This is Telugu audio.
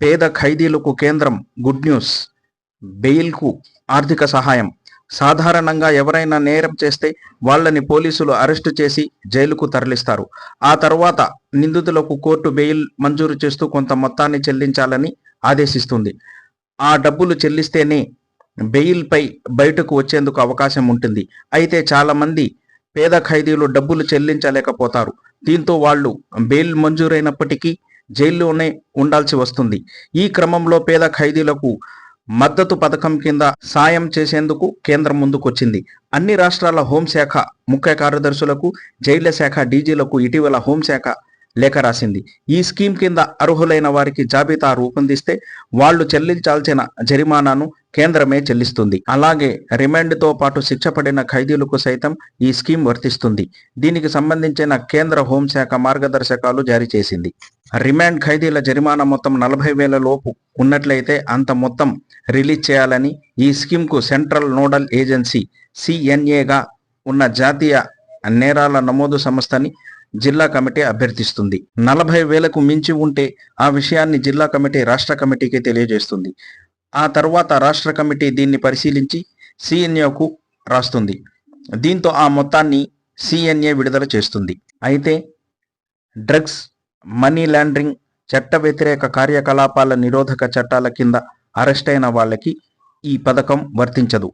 పేద ఖైదీలకు కేంద్రం గుడ్ న్యూస్ బెయిల్కు ఆర్థిక సహాయం. సాధారణంగా ఎవరైనా నేరం చేస్తే వాళ్ళని పోలీసులు అరెస్టు చేసి జైలుకు తరలిస్తారు. ఆ తర్వాత నిందితులకు కోర్టు బెయిల్ మంజూరు చేస్తూ కొంత మొత్తాన్ని చెల్లించాలని ఆదేశిస్తుంది. ఆ డబ్బులు చెల్లిస్తేనే బెయిల్పై బయటకు వచ్చేందుకు అవకాశం ఉంటుంది. అయితే చాలామంది పేద ఖైదీలు డబ్బులు చెల్లించలేకపోతారు. దీంతో వాళ్ళు బెయిల్ మంజూరైనప్పటికీ జైల్లోనే ఉండాల్సి వస్తుంది. ఈ క్రమంలో పేద ఖైదీలకు మద్దతు పథకం కింద సాయం చేసేందుకు కేంద్రం ముందుకొచ్చింది. అన్ని రాష్ట్రాల హోంశాఖ ముఖ్య కార్యదర్శులకు జైళ్ళ శాఖ డీజీలకు ఇటీవల హోంశాఖ లేఖ రాసింది. ఈ స్కీమ్ కింద అర్హులైన వారికి జాబితా రూపొందిస్తే వాళ్ళు చెల్లించాల్సిన జరిమానాను కేంద్రమే చెల్లిస్తుంది. అలాగే రిమాండ్తో పాటు శిక్ష పడిన ఖైదీలకు సైతం ఈ స్కీమ్ వర్తిస్తుంది. దీనికి సంబంధించిన కేంద్ర హోంశాఖ మార్గదర్శకాలు జారీ చేసింది. రిమాండ్ ఖైదీల జరిమానా మొత్తం నలభై వేల లోపు ఉన్నట్లయితే అంత మొత్తం రిలీజ్ చేయాలని ఈ స్కీమ్కు సెంట్రల్ నోడల్ ఏజెన్సీ సిఎన్ఏగా ఉన్న జాతీయ నేరాల నమోదు సంస్థని జిల్లా కమిటీ అభ్యర్థిస్తుంది. నలభై వేలకు మించి ఉంటే ఆ విషయాన్ని జిల్లా కమిటీ రాష్ట్ర కమిటీకి తెలియజేస్తుంది. ఆ తర్వాత రాష్ట్ర కమిటీ దీన్ని పరిశీలించి సిఎన్ఏకు రాస్తుంది. దీంతో ఆ మొత్తాన్ని సిఎన్ఏ విడుదల చేస్తుంది. అయితే డ్రగ్స్ మనీ లాండరింగ్ చట్ట వ్యతిరేక కార్యకలాపాల నిరోధక చట్టాల కింద అరెస్ట్ అయిన వాళ్ళకి ఈ పథకం వర్తించదు.